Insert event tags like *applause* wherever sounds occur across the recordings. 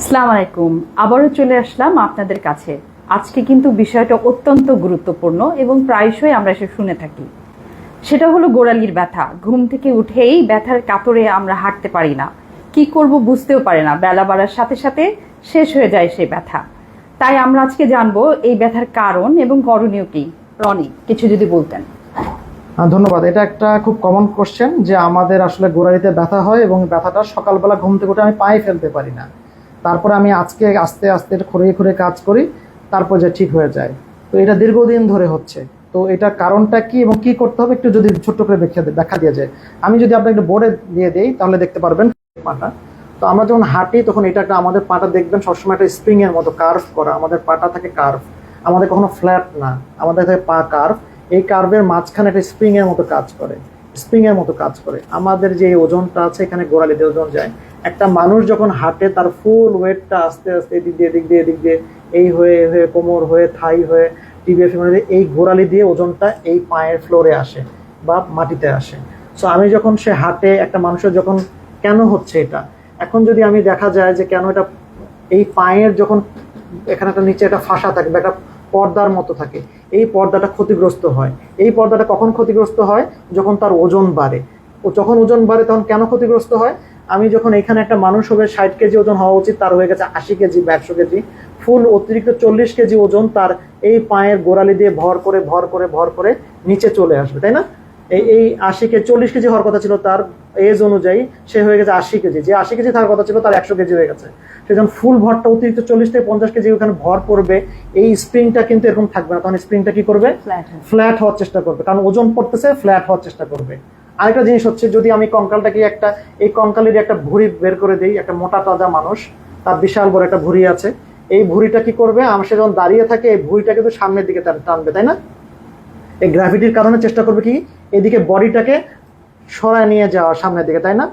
আসসালামু আলাইকুম। আবারও চলে আসলাম আপনাদের কাছে। আজকে কিন্তু বিষয়টা অত্যন্ত গুরুত্বপূর্ণ এবং প্রায়শই আমরা এসে শুনে থাকি। সেটা হলো গোড়ালির ব্যথা। ঘুম থেকে উঠেই ব্যথার কাতরে আমরা হাঁটতে পারি না। কি করব বুঝতেও পারি না। বেলা বাড়ার সাথে সাথে শেষ হয়ে যায় সেই ব্যথা। তাই আমরা আজকে জানব এই ব্যথার কারণ এবং করণীয় কি। রনি, কিছু যদি বলতেন। ধন্যবাদ। এটা একটা খুব কমন কোশ্চেন যে আমাদের আসলে গোড়ালিতে ব্যথা হয় এবং ব্যথাটা সকালবেলা ঘুম থেকে উঠে আমি পায়ে ফেলতে পারি না। তারপরে আমি আজকে আস্তে আস্তে খুঁড়িয়ে খুঁড়িয়ে কাজ করি, তারপর যে ঠিক হয়ে যায়। তো এটা দীর্ঘদিন ধরে হচ্ছে। তো এটা কারণটা কি এবং কি করতে হবে একটু যদি ছোট্ট করে ব্যাখ্যা দে- ব্যাখ্যা দিয়ে যায়। আমি যদি আপনাকে একটু বোর্ডে দিয়ে দিই, তাহলে দেখতে পারবেন পাটা। তো আমরা যখন হাঁটি, তখন এটা একটা আমাদের পাটা দেখবেন, সবসময় একটা স্প্রিং এর মতো কার্ভ করা। আমাদের পাটা থাকে কার্ভ আমাদের কখনো ফ্ল্যাট না। আমাদের থাকে পা কার্ভ এই কার্ভের মাঝখানে একটা স্প্রিং এর মতো কাজ করে। স্প্রিং এর মতো কাজ করে। আমাদের যে ওজনটা আছে, এখানে গোড়ালিতে ওজন যায়। একটা মানুষ যখন হাঁটে, তার ফুল ওয়েটটা আস্তে আস্তে এদিক দিয়ে এদিক দিয়ে এদিক দিয়ে, এই হয়ে হয়ে, কোমর হয়ে, থাই হয়ে টিবিএফ এই গোড়ালি দিয়ে ওজনটা এই পায়ের ফ্লোরে আসে বা মাটিতে আসে। সো আমি যখন সে হাঁটে, একটা মানুষের যখন কেন হচ্ছে এটা? এখন যদি আমি দেখা যায় যে কেন এটা, এই পায়ের যখন এখানে একটা নিচে একটা ফাঁসা থাকে বা একটা পর্দার মতো থাকে এই পর্দাটা ক্ষতিগ্রস্ত হয়। এই পর্দাটা কখন ক্ষতিগ্রস্ত হয়? যখন তার ওজন বাড়ে। ও যখন ওজন বাড়ে, তখন কেন ক্ষতিগ্রস্ত হয়? আমি যখন এখানে একটা মানুষ হবে, ষাট কেজি ওজন হওয়া উচিত, তার হয়ে গেছে আশি কেজি বা একশো কেজি। ফুল অতিরিক্ত চল্লিশ কেজি ওজন তার এই পায়ের গোড়ালি দিয়ে ভর করে ভর করে ভর করে নিচে চলে আসবে, তাই না? এই এই আশি কেজি চল্লিশ কেজি হওয়ার কথা ছিল তার এজ অনুযায়ী সে হয়ে গেছে আশি কেজি। যে আশি কেজি থাকার কথা ছিল তার একশো কেজি হয়ে গেছে। সে যখন ফুল ভরটা অতিরিক্ত চল্লিশ থেকে পঞ্চাশ কেজি ওখানে ভর পড়বে এই স্প্রিংটা কিন্তু এরকম থাকবে না। তখন স্প্রিংটা কি করবে? ফ্ল্যাট ফ্ল্যাট হওয়ার চেষ্টা করবে। কারণ ওজন পড়তেছে ফ্ল্যাট হওয়ার চেষ্টা করবে। আরেকটা জিনিস হচ্ছে যদি আমি কঙ্কালটাকে একটা এই কঙ্কালের একটা ভুঁড়ি বের করে দিই একটা মোটা তাজা মানুষ তার বিশাল বড় একটা ভুঁড়ি আছে এই ভুঁড়িটা কি করবে? আমার সে যখন দাঁড়িয়ে থাকে এই ভুঁড়িটা কিন্তু সামনের দিকে টানবে তাই না? এই গ্র্যাভিটির কারণে চেষ্টা করবে কি? এদিকে বডিটাকে সরায় নিয়ে যাওয়া সামনের দিকে, তাই না?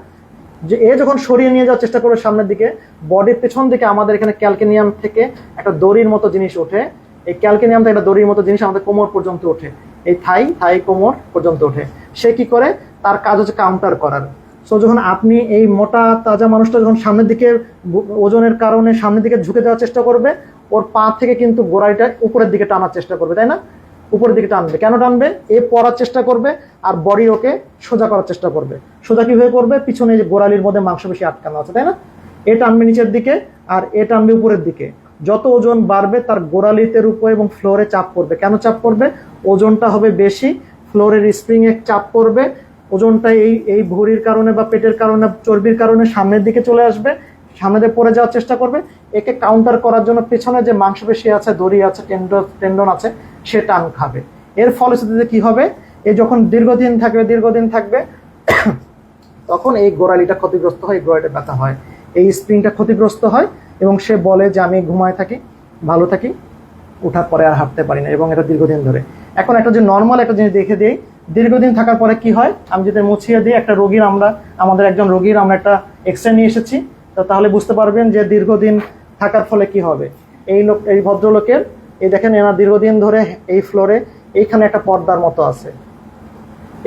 যে এ যখন সরিয়ে নিয়ে যাওয়ার চেষ্টা করবে সামনের দিকে, বডির পেছন দিকে আমাদের এখানে ক্যালকেনিয়াম থেকে একটা দড়ির মতো জিনিস ওঠে। এই ক্যালকেনিয়াম থেকে একটা দড়ির মতো জিনিস আমাদের কোমর পর্যন্ত ওঠে। এই থাই থাই কোমর পর্যন্ত ওঠে। সে কি করে? তার কাজ হচ্ছে কাউন্টার করার। সো যখন আপনি এই মোটা, তাজা মানুষটা যখন সামনের দিকে ওজনের কারণে সামনের দিকে ঝুঁকে দেওয়ার চেষ্টা করবে, ওর পা থেকে কিন্তু গোড়ালিটা উপরের দিকে টানার চেষ্টা করবে, তাই না? উপরের দিকে টানবে। কেন টানবে? এ পড়ার চেষ্টা করবে আর বডি ওকে সোজা করার চেষ্টা করবে। সোজা কীভাবে করবে? পিছনে যে গোড়ালির মধ্যে মাংসপেশি আটকানো আছে, তাই না? এ টানবে নিচের দিকে আর এ টানবে উপরের দিকে। যত ওজন বাড়বে তার গোড়ালিতের উপরে এবং ফ্লোরে চাপ পড়বে। কেন চাপ পড়বে? ওজনটা হবে বেশি, ফ্লোরের স্প্রিং এ চাপ পড়বে, ওজনটা এই এই ভুঁড়ির কারণে বা পেটের কারণে, চর্বির কারণে সামনের দিকে চলে আসবে সামনে দিয়ে পড়ে যাওয়ার চেষ্টা করবে। একে কাউন্টার করার জন্য পেছনে যে মাংসপেশি আছে, দড়ি আছে টেন্ডন টেন্ডন আছে, সে টান খাবে। এর ফলশ্রুতিতে কি হবে? এ যখন দীর্ঘদিন থাকবে দীর্ঘদিন থাকবে, *coughs* তখন এই গোড়ালিটা ক্ষতিগ্রস্ত হয়, এই গোড়ালিটা ব্যথা হয়। এই স্প্রিংটা ক্ষতিগ্রস্ত হয় এবং সে বলে যে, আমি ঘুমায় থাকি, ভালো থাকি ওঠার পরে আর হাঁটতে পারি না, এবং এটা দীর্ঘদিন ধরে। এখন একটা যে নর্মাল একটা জিনিস দেখে দিই, দীর্ঘদিন থাকার পরে কি হয়? আমি যদি মুছিয়ে দিই, একটা রোগীর আমরা, আমাদের একজন রোগীর আমরা একটা এক্সরে নিয়ে এসেছি। তো তাহলে বুঝতে পারবেন যে দীর্ঘদিন থাকার ফলে কি হবে। এই লোক, এই ভদ্রলোকের, এই দেখেন এনার দীর্ঘদিন ধরে এই ফ্লোরে এইখানে একটা পর্দার মতো আছে।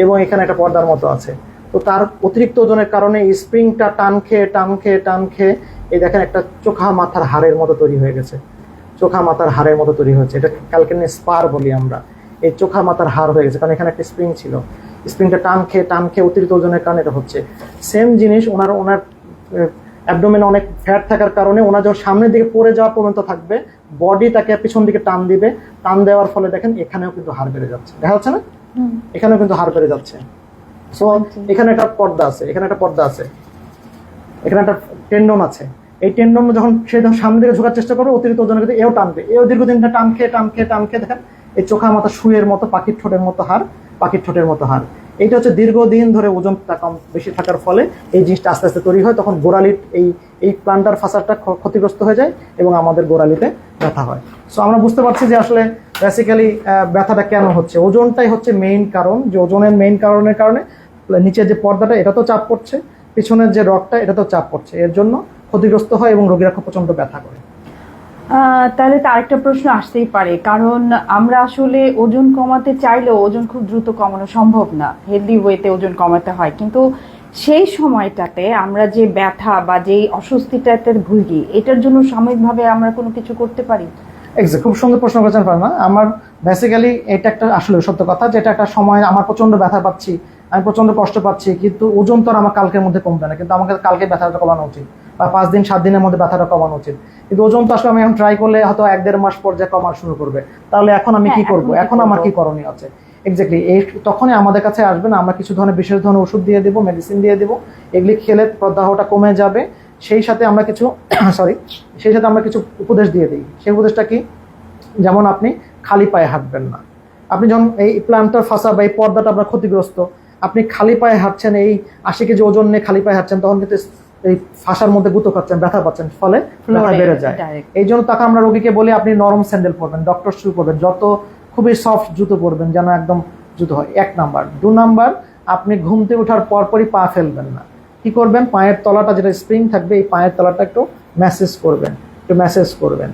এবং এখানে একটা পর্দার মতো আছে। তো তার অতিরিক্ত ওজনের কারণে স্প্রিংটা টান খেয়ে টান খেয়ে টান খেয়ে এই দেখেন একটা চোখা মাথার হাড়ের মতো তৈরি হয়ে গেছে। চোখা মাথার হাড়ের মতো তৈরি হয়েছে। এটা ক্যালকেনে স্পার বলি আমরা। এই চোখা মাথার হাড় হয়ে গেছে। কারণ এখানে একটা স্প্রিং ছিল। স্প্রিংটা টান খেয়ে টান খেয়ে অতিরিক্ত ওজনের কারণে এটা হচ্ছে। সেম জিনিস ওনার ওনার অ্যাবডোমেনে অনেক ফ্যাট থাকার কারণে ওনার যখন সামনের দিকে পড়ে যাওয়া পর্যন্ত থাকবে বডি তাকে পিছন দিকে টান দিবে। টান দেওয়ার ফলে দেখেন এখানেও কিন্তু হাড় বেড়ে যাচ্ছে। দেখা যাচ্ছে না? এখানেও কিন্তু হাড় বেড়ে যাচ্ছে। সো এখানে একটা পর্দা আছে এখানে একটা পর্দা আছে। এখানে একটা টেন্ডন আছে। এই টেন্ডন যখন সে যখন সামনে দিকে ঝোকার চেষ্টা করবে অতিরিক্ত ওজনের ক্ষেত্রে এও টানবে। এও দীর্ঘদিন টান খেয়ে টান খেয়ে টান খেয়ে দেখেন এই চোখা মাথা শুয়ের মতো পাখির ঠোঁটের মতো হার পাখির ঠোঁটের মতো হার এইটা হচ্ছে দীর্ঘদিন ধরে ওজন তা- কম বেশি থাকার ফলে এই জিনিসটা আস্তে আস্তে তৈরি হয়, তখন গোড়ালির এই এই প্লান্টার ফাসারটা ক্ষতিগ্রস্ত হয়ে যায় এবং আমাদের গোড়ালিতে ব্যথা হয়। সো আমরা বুঝতে পারছি যে আসলে বেসিক্যালি ব্যথাটা কেন হচ্ছে? ওজনটাই হচ্ছে মেইন কারণ, যে ওজনের মেইন কারণের কারণে নিচের যে পর্দাটা, এটা তো চাপ পড়ছে, পিছনের যে রগটা এটাতেও চাপ পড়ছে। এর জন্য ক্ষতিগ্রস্ত হয় এবং রোগীরা খুব প্রচণ্ড ব্যথা করে। তাহলে তো আরেকটা প্রশ্ন আসতেই পারে। কারণ আমরা আসলে ওজন কমাতে চাইলেও ওজন খুব দ্রুত কমানো সম্ভব না। হেলদি ওয়েতে ওজন কমাতে হয়। কিন্তু সেই সময়টাতে আমরা যে ব্যথা বা যেই অস্বস্তিটাতে ভুগি, এটার জন্য সাময়িকভাবে আমরা কোনো কিছু করতে পারি? এক্সাক্ট খুব সুন্দর প্রশ্ন করেছেন ফার্মা। আমার বেসিক্যালি এটা একটা আসলে সত্য কথা যেটা একটা সময়, আমার প্রচণ্ড ব্যথা পাচ্ছি, আমি প্রচণ্ড কষ্ট পাচ্ছি, কিন্তু ওজন তো আর আমার কালকের মধ্যে কমবে না। কিন্তু আমাকে কালকে ব্যথাটা কমানো উচিত। বা পাঁচ দিন সাত দিনের মধ্যে ব্যথাটা কমানো উচিত। কিন্তু ওজন তো আসলে আমি এখন ট্রাই করলে হয়তো এক দেড় মাস পর যে কমা শুরু করবে তাহলে এখন আমি কি হ্যাঁ, করব? এখন আমার কি করণীয় আছে? এক্স্যাক্টলি এই তখনই আমাদের কাছে আসবেন আমরা কিছু ধরনের বিশেষ ধরনের ওষুধ দিয়ে দেবো মেডিসিন দিয়ে দেবো এগুলি খেলে প্রদাহটা কমে যাবে সেই সাথে আমরা কিছু *coughs* সরি সেই সাথে আমরা কিছু উপদেশ দিয়ে দিই। সেই উপদেশটা কি? যেমন আপনি খালি পায়ে হাঁটবেন না। আপনি যখন এই প্ল্যান্টার ফাঁসা বা এই পর্দাটা আপনার ক্ষতিগ্রস্ত আপনি খালি পায়ে হাঁটছেন এই আশি কেজি ওজন নিয়ে খালি পায়ে হাঁটছেন তখন কিন্তু এই ফাঁসার মধ্যে গুঁতো খাচ্ছেন ব্যথা পাচ্ছেন ফলে ব্যথা বেড়ে যায়। এই জন্য তাকে আমরা রোগীকে বলি আপনি নরম স্যান্ডেল পরবেন ডক্টর শু পরবেন যত খুবই সফট জুতো পরবেন যেন একদম জুতো হয়। এক নাম্বার। দু নাম্বার আপনি ঘুমতে ওঠার পরপরই পা ফেলবেন না। কি করবেন? পায়ের তলাটা যেটা স্প্রিং থাকবে এই পায়ের তলাটা একটু ম্যাসেজ করবেন একটু ম্যাসেজ করবেন।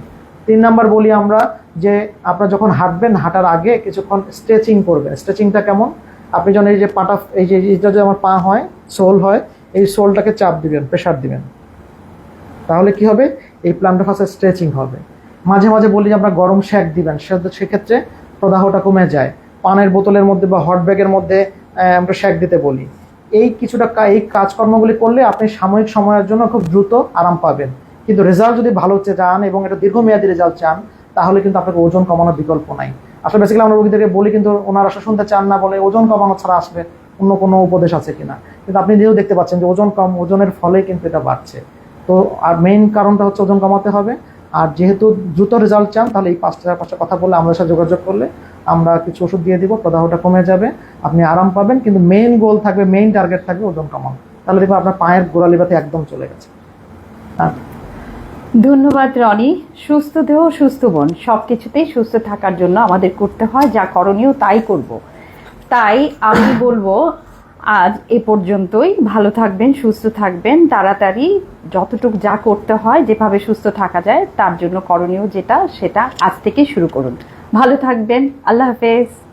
তিন নাম্বার বলি আমরা যে আপনার যখন হাঁটবেন হাঁটার আগে কিছুক্ষণ স্ট্রেচিং করবেন। স্ট্রেচিংটা কেমন? আপনি যখন এই যে পাটা এই যে এটা যে আমার পা হয় সোল হয় এই সোলটাকে চাপ দিবেন প্রেশার দিবেন। তাহলে কি হবে? এই প্লান্টার ফাসে স্ট্রেচিং হবে। মাঝে মাঝে বলি যে আমরা গরম শ্যাক দিবেন সেক্ষেত্রে প্রদাহটা কমে যায়। পানের বোতলের মধ্যে বা হট ব্যাগের মধ্যে আমরা শ্যাক দিতে বলি। এই কিছুটা এই কাজকর্মগুলি করলে আপনি সাময়িক সময়ের জন্য খুব দ্রুত আরাম পাবেন। কিন্তু রেজাল্ট যদি ভালো হচ্ছে, চান এবং এটা দীর্ঘমেয়াদী রেজাল্ট চান, তাহলে কিন্তু আপনাকে ওজন কমানোর বিকল্প নাই। আসলে বেসিক্যালি আমরা রোগীদেরকে বলি, কিন্তু ওনারা শুনতে চান না বলে ওজন কমানো ছাড়া আসবে অন্য কোনো উপদেশ আছে কিনা। কিন্তু আপনি নিজেও দেখতে পাচ্ছেন যে ওজন কম, ওজনের ফলে কিন্তু এটা বাড়ছে। তো আর মেইন কারণটা হচ্ছে ওজন কমাতে হবে। আর যেহেতু দ্রুত রেজাল্ট চান, তাহলে এই পাঁচটা পাঁচটা কথা বলে আমাদের সাথে যোগাযোগ করলে আমরা কিছু ওষুধ দিয়ে দিব, প্রদাহটা কমে যাবে, আপনি আরাম পাবেন। কিন্তু মেইন গোল থাকবে মেইন টার্গেট থাকবে ওজন কমানো। তাহলে দেখবেন আপনার পায়ের গোড়ালি ব্যথা একদম চলে গেছে। হ্যাঁ। ধন্যবাদ, রনি। সুস্থ দেহ, সুস্থ মন সব কিছুতেই সুস্থ থাকার জন্য আমাদের করতে হয়, যা করণীয় তাই করব। তাই আমি বলব, আজ এ পর্যন্তই। ভালো থাকবেন, সুস্থ থাকবেন। তাড়াতাড়ি যতটুকু যা করতে হয়, যেভাবে সুস্থ থাকা যায়, তার জন্য করণীয় যেটা, সেটা আজ থেকে শুরু করুন। ভালো থাকবেন। আল্লাহ হাফেজ।